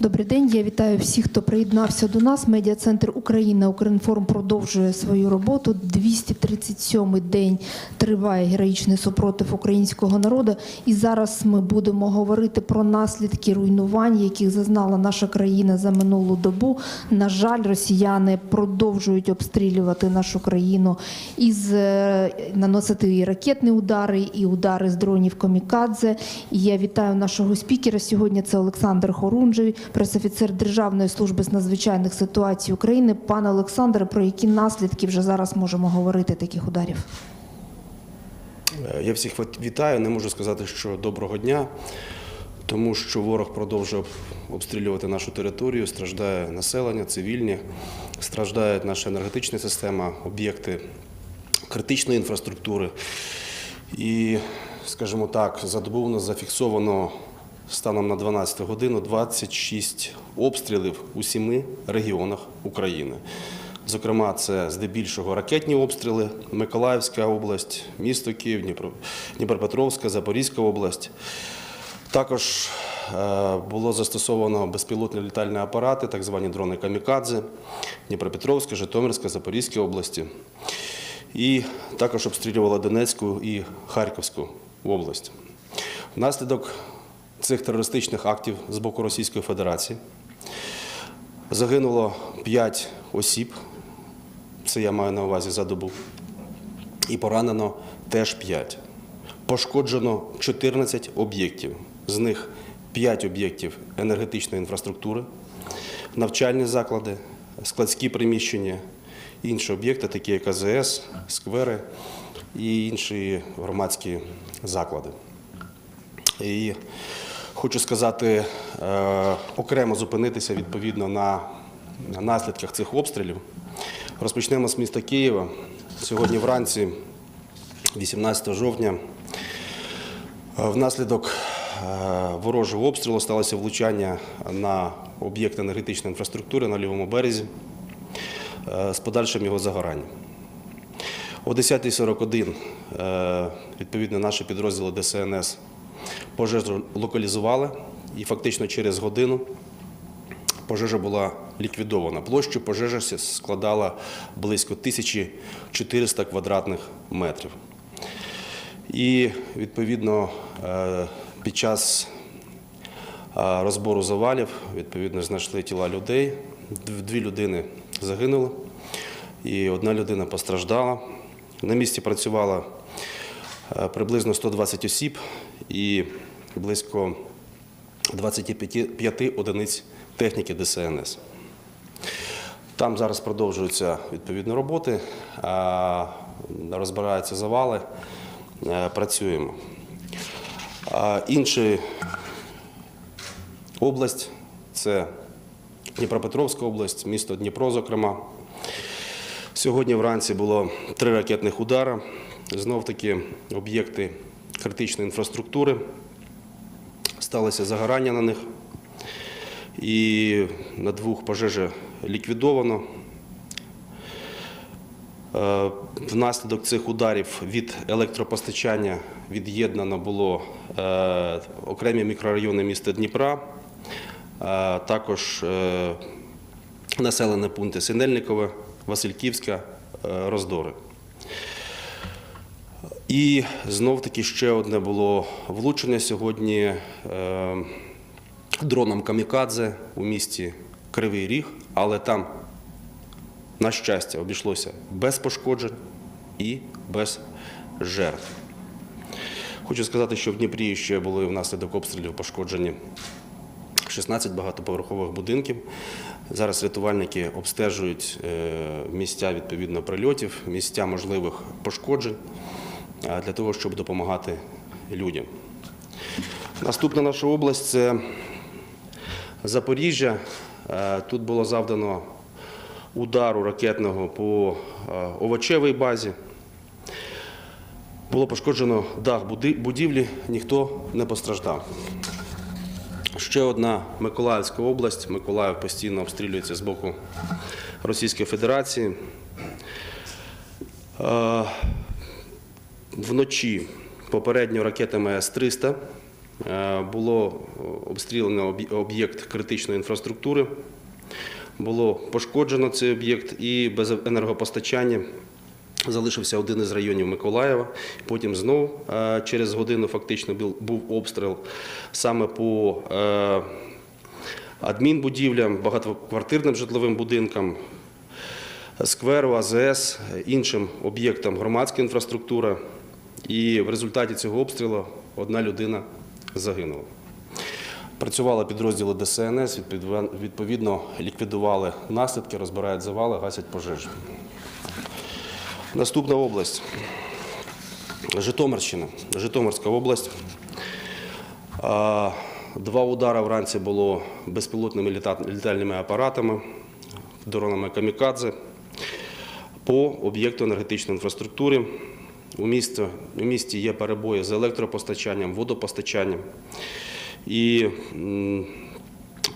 Добрий день. Я вітаю всіх, хто приєднався до нас. Медіа-центр Україна Укрінформ продовжує свою роботу. 237-й день триває героїчний супротив українського народу. І зараз ми будемо говорити про наслідки руйнувань, яких зазнала наша країна за минулу добу. На жаль, росіяни продовжують обстрілювати нашу країну із е, наносити і ракетні удари, і удари з дронів Комікадзе. І я вітаю нашого спікера сьогодні. Це Олександр Хорунжий, пресофіцер Державної служби з надзвичайних ситуацій України. Пане Олександре, про які наслідки вже зараз можемо говорити таких ударів? Я всіх вітаю. Не можу сказати, що доброго дня, тому що ворог продовжує обстрілювати нашу територію, страждає населення, цивільні, страждає наша енергетична система, об'єкти критичної інфраструктури. І, скажімо так, за добу у нас зафіксовано станом на 12 годину 26 обстрілів у сіми регіонах України. Зокрема, це здебільшого ракетні обстріли, Миколаївська область, місто Київ, Дніпро- Дніпропетровська, Запорізька область. Також е, було застосовано безпілотні літальні апарати, так звані дрони Камікадзе, Дніпропетровська, Житомирська, Запорізька області. І також обстрілювала Донецьку і Харківську область. Внаслідок цих терористичних актів з боку Російської Федерації загинуло 5 осіб, це я маю на увазі за добу, і поранено теж 5. Пошкоджено 14 об'єктів, з них 5 об'єктів енергетичної інфраструктури, навчальні заклади, складські приміщення, інші об'єкти, такі як АЗС, сквери і інші громадські заклади. І хочу сказати, е, окремо зупинитися відповідно на на наслідках цих обстрілів. Розпочнемо з міста Києва. Сьогодні вранці, 18 жовтня, е, внаслідок е, ворожого обстрілу сталося влучання на об'єкт енергетичної інфраструктури на лівому березі з подальшим його загоранням. О 10.41 е, відповідно наші підрозділи ДСНС пожежу локалізували і фактично через годину пожежа була ліквідована. Площа пожежі складала близько 1400 квадратних метрів. І відповідно е, під час е, розбору завалів відповідно знайшли тіла людей. Дві людини загинули, і одна людина постраждала. На місці працювало е, приблизно 120 осіб і близько 25 одиниць техніки ДСНС. Там зараз продовжуються відповідні роботи, розбираються завали, е, працюємо. Інша область це Дніпропетровська область, місто Дніпро, зокрема. Сьогодні вранці було три ракетних удари. Знов таки об'єкти критичної інфраструктури. Сталося загорання на них. І на двох пожежі ліквідовано. Е, Внаслідок цих ударів від електропостачання від'єднано було е, окремі мікрорайони міста Дніпра, е, також населені пункти Синельникове, Васильківська, Роздори. І знов таки ще одне було влучення сьогодні е, дроном Камікадзе у місті Кривий Ріг, але там, на щастя, обійшлося без пошкоджень і без жертв. Хочу сказати, що в Дніпрі ще були внаслідок обстрілів пошкоджені 16 багатоповерхових будинків. Зараз рятувальники обстежують е, місця відповідно прильотів, місця можливих пошкоджень для того, щоб допомагати людям. Наступна наша область це Запоріжжя. Тут було завдано удару ракетного по овочевій базі. Було пошкоджено дах будівлі, ніхто не постраждав. Ще одна Миколаївська область. Миколаїв постійно обстрілюється з боку Російської Федерації. Вночі попередньо ракетами С-300 е, було обстріляно об'єкт критичної інфраструктури, було пошкоджено цей об'єкт і без енергопостачання залишився один із районів Миколаєва. Потім знову е, через годину фактично був- був обстріл саме по е, адмінбудівлям, багатоквартирним житловим будинкам, скверу, АЗС, іншим об'єктам громадської інфраструктури. І в результаті цього обстрілу одна людина загинула. Працювали підрозділи ДСНС, відповідно- ліквідували наслідки, розбирають завали, гасять пожежі. Наступна область. Житомирщина. Житомирська область. Два удари вранці було безпілотними літальними апаратами, дронами камікадзе по об'єкту енергетичної інфраструктури. У місті, у місті є перебої з електропостачанням, водопостачанням. І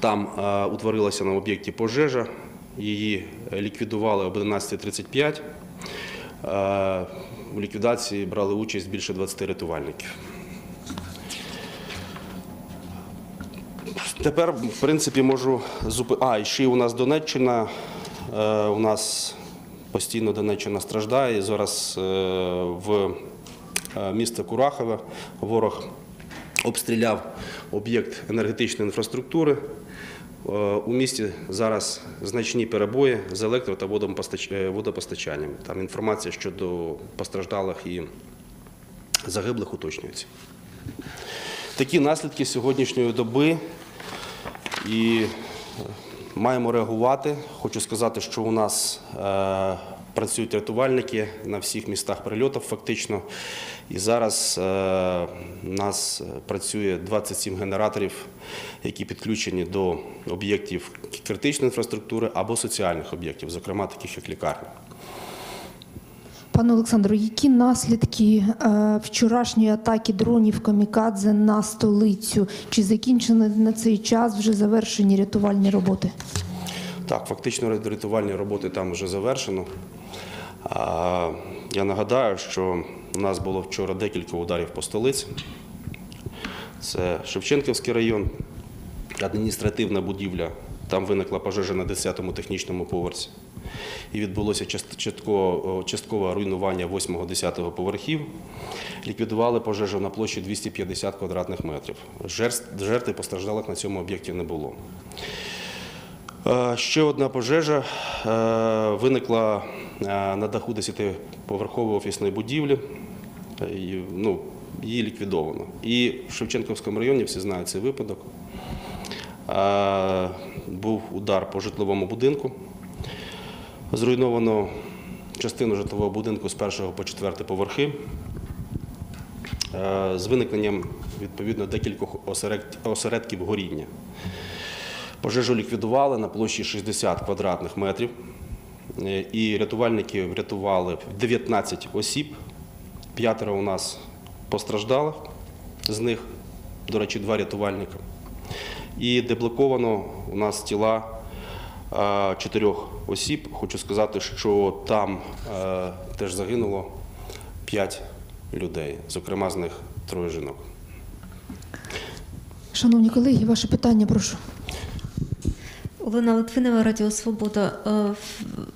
там е, утворилася на об'єкті пожежа, її ліквідували об 11.35. Е, У ліквідації брали участь більше 20 рятувальників. Тепер, в принципі, можу зупи... А, і ще у нас Донеччина. Е, у нас постійно Донеччина страждає. Зараз е, в е, місто Курахове ворог обстріляв об'єкт енергетичної інфраструктури. Е, У місті зараз значні перебої з електро та водопостачанням. Там інформація щодо постраждалих і загиблих уточнюється. Такі наслідки сьогоднішньої доби і маємо реагувати. Хочу сказати, що у нас е, працюють рятувальники на всіх містах прильотів фактично. І зараз е, у нас працює 27 генераторів, які підключені до об'єктів критичної інфраструктури або соціальних об'єктів, зокрема таких як лікарні. Пане Олександру, які наслідки е, вчорашньої атаки дронів камікадзе на столицю? Чи закінчені на цей час вже завершені рятувальні роботи? Так, фактично рятувальні роботи там вже завершено. Я нагадаю, що у нас було вчора декілька ударів по столиці. Це Шевченківський район, адміністративна будівля. Там виникла пожежа на 10-му технічному поверсі. І відбулося часткове руйнування 8-10 поверхів. Ліквідували пожежу на площі 250 квадратних метрів. Жертв і постраждалих на цьому об'єкті не було. Е, Ще одна пожежа е, виникла е, на даху 10-поверхової офісної будівлі. Ну, її ліквідовано. І в Шевченківському районі всі знають цей випадок. Був удар по житловому будинку. Зруйновано частину житлового будинку з першого по четвертий поверхи. З виникненням відповідно декількох осередків горіння. Пожежу ліквідували на площі 60 квадратних метрів. І рятувальники врятували 19 осіб. П'ятеро у нас постраждалих, з них, до речі, два рятувальника. І деблоковано у нас тіла е, чотирьох осіб. Хочу сказати, що там е, теж загинуло 5 людей, зокрема з них троє жінок. Шановні колеги, ваше питання, прошу. Олена Литвинова, Радіо Свобода. Е,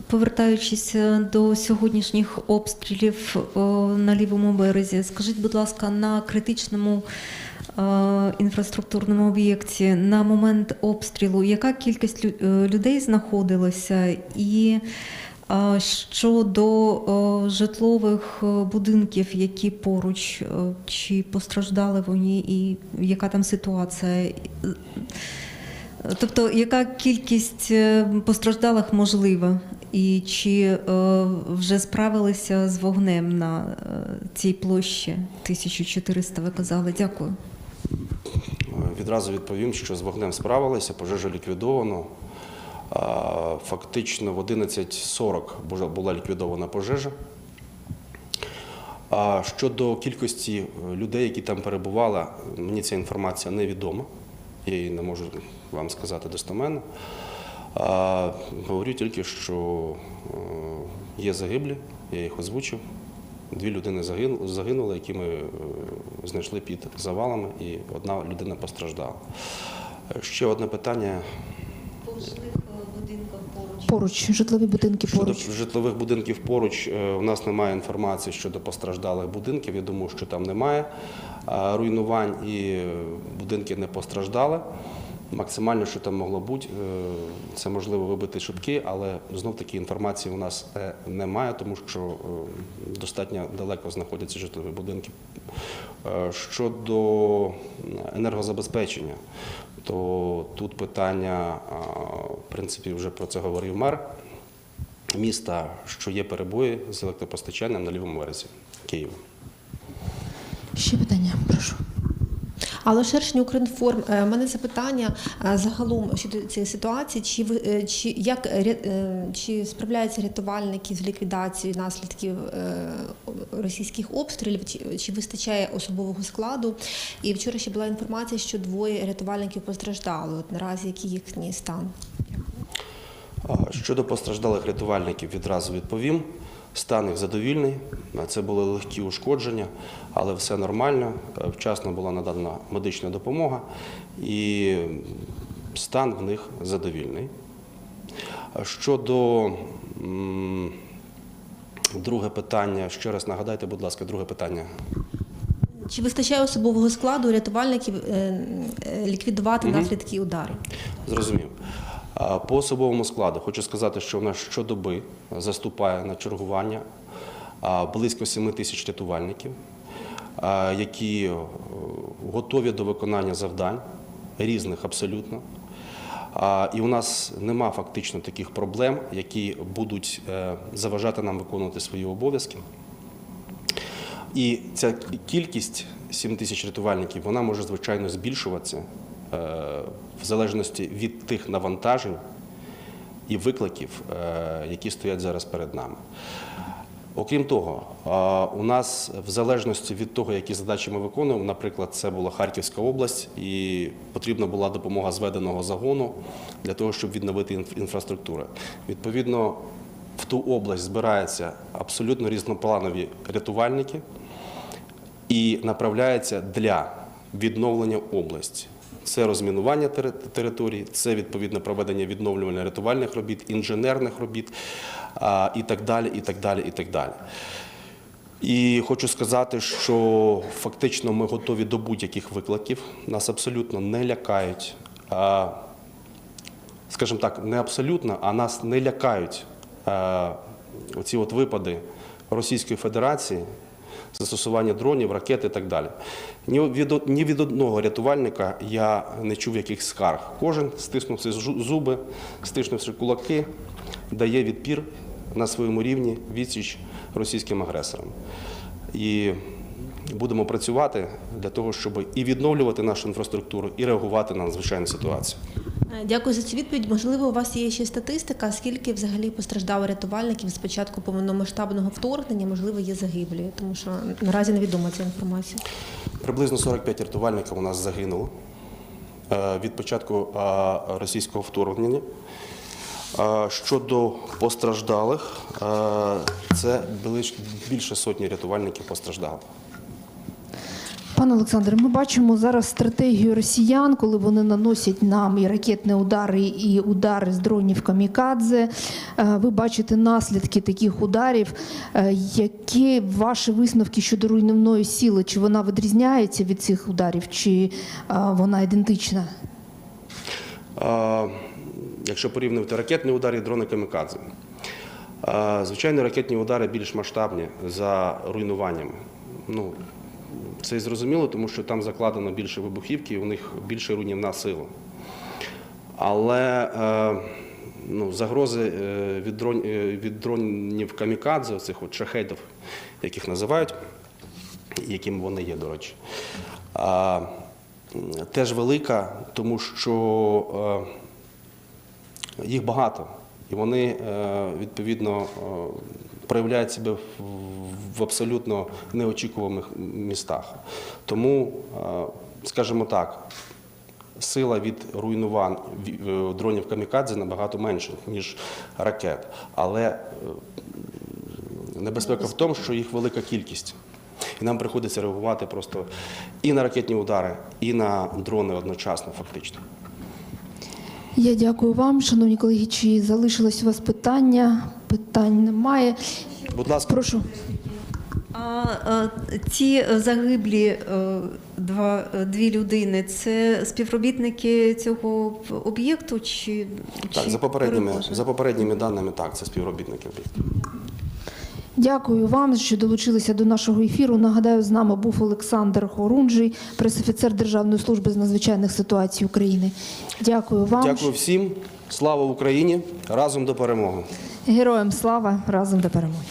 Повертаючись до сьогоднішніх обстрілів на лівому березі, скажіть, будь ласка, на критичному інфраструктурному об'єкті на момент обстрілу, яка кількість е, людей знаходилася? І е, щодо е, житлових е, будинків, які поруч, е, чи постраждали вони, і яка там ситуація? Тобто, яка кількість е, постраждалих можлива? І чи е, вже справилися з вогнем на е, цій площі 1400, ви казали? Дякую. Відразу відповім, що з вогнем справилися, пожежу ліквідовано. Фактично в 11.40 була ліквідована пожежа. Щодо кількості е, людей, які там перебували, мені ця інформація невідома. Я її не можу вам сказати достоменно. Говорю тільки, що е, є загиблі, я їх озвучив. Дві людини загинули, які ми е, знайшли під завалами, і одна людина постраждала. Е, Ще одне питання По жилих будинках поруч. Поруч, житлові будинки Щодо житлових будинків поруч, е, у нас немає інформації щодо постраждалих будинків. Я думаю, що там немає е, руйнувань і е, будинки не постраждали. Максимально, що там могло бути, е, це можливо вибити шибки, але знов таки інформації у нас е, немає, тому що е, достатньо далеко знаходяться житлові будинки. Щодо енергозабезпечення, то тут питання, в принципі, вже про це говорив мер міста, що є перебої з електропостачанням на лівому березі Києва. Ще питання, прошу. Але Шершень Укрінформ, е, мене запитання е, загалом щодо цієї ситуації, чи е, чи як чи справляються рятувальники з ліквідацією наслідків російських обстрілів, чи, чи вистачає особового складу? І вчора ще була інформація, що двоє рятувальників постраждали. От наразі який їхній стан? Щодо постраждалих рятувальників, відразу відповім. Стан їх задовільний. Це були легкі ушкодження, але все нормально. Е, Вчасно була надана медична допомога, і стан в них задовільний. Щодо друге питання, ще раз нагадайте, будь ласка, друге питання. Чи вистачає особового складу рятувальників е, е, ліквідувати наслідки удару? Зрозумів. По особовому складу хочу сказати, що в нас щодоби заступає на чергування близько 7 тисяч рятувальників, які е, готові до виконання завдань різних абсолютно. І у нас нема фактично таких проблем, які будуть е, заважати нам виконувати свої обов'язки. І ця кількість 7 тисяч рятувальників вона може звичайно збільшуватися в залежності від тих навантажень і викликів, е, які стоять зараз перед нами. Окрім того, е, у нас в залежності від того, які задачі ми виконуємо, наприклад, це була Харківська область, і потрібна була допомога зведеного загону для того, щоб відновити інф- інфраструктуру. Відповідно, в ту область збираються абсолютно різнопланові рятувальники і направляється для відновлення області. Це розмінування тери- територій, це відповідно проведення відновлювально-рятувальних робіт, інженерних робіт і так далі, і так далі, і так далі. І хочу сказати, що фактично ми готові до будь-яких викликів. Нас абсолютно не лякають. Скажімо так, не абсолютно, а нас не лякають оці от випади Російської Федерації, застосування дронів, ракет і так далі. Ні від, ні від одного рятувальника я не чув яких скарг. Кожен, стиснувши зуби, стиснувши кулаки, дає відпір на своєму рівні відсіч російським агресорам. І будемо працювати для того, щоб і відновлювати нашу інфраструктуру, і реагувати на надзвичайну ситуацію. Е, Дякую за цю відповідь. Можливо, у вас є ще статистика, скільки взагалі постраждало рятувальників з початку повномасштабного вторгнення, можливо, є загиблі, тому що наразі невідома ця інформація. Приблизно 45 рятувальників у нас загинуло е, від початку е, російського вторгнення. Щодо постраждалих, це більше сотні рятувальників постраждало. Пане Олександре, ми бачимо зараз стратегію росіян, коли вони наносять нам і ракетні удари, і удари з дронів камікадзе. Е, Ви бачите наслідки таких ударів. Е, Які ваші висновки щодо руйнівної сили? Чи вона відрізняється від цих ударів, чи е, вона ідентична? Якщо порівнювати ракетні удари і дрони камікадзе, звичайно, ракетні удари більш масштабні за руйнуваннями. Ну, це і зрозуміло, тому що там закладено більше вибухівки, і у них більше руйнівна сила. Але е, ну, загрози е, від, дрон, е, від дронів камікадзе, оцих от шахедів, яких називають, яким вони є, до речі, теж велика, тому що їх багато, і вони відповідно проявляють себе в, абсолютно неочікуваних містах. Тому, е, скажімо так, сила від руйнувань е, дронів камікадзе набагато менша, ніж ракет. Але е, Небезпека в тому, що їх велика кількість. І нам приходиться реагувати просто і на ракетні удари, і на дрони одночасно, фактично. Я дякую вам, шановні колеги. Чи залишилось у вас питання? Питань немає. Будь ласка, Прошу. А а ці загиблі е, два, дві людини це співробітники цього об'єкту? Чи, так, чи за попередніми, за попередніми даними, так, це співробітники об'єкту. Дякую вам, що долучилися до нашого ефіру. Нагадаю, з нами був Олександр Хорунжий, пресофіцер Державної служби з надзвичайних ситуацій України. Дякую вам. Дякую всім. Слава Україні! Разом до перемоги! Героям слава разом до перемоги.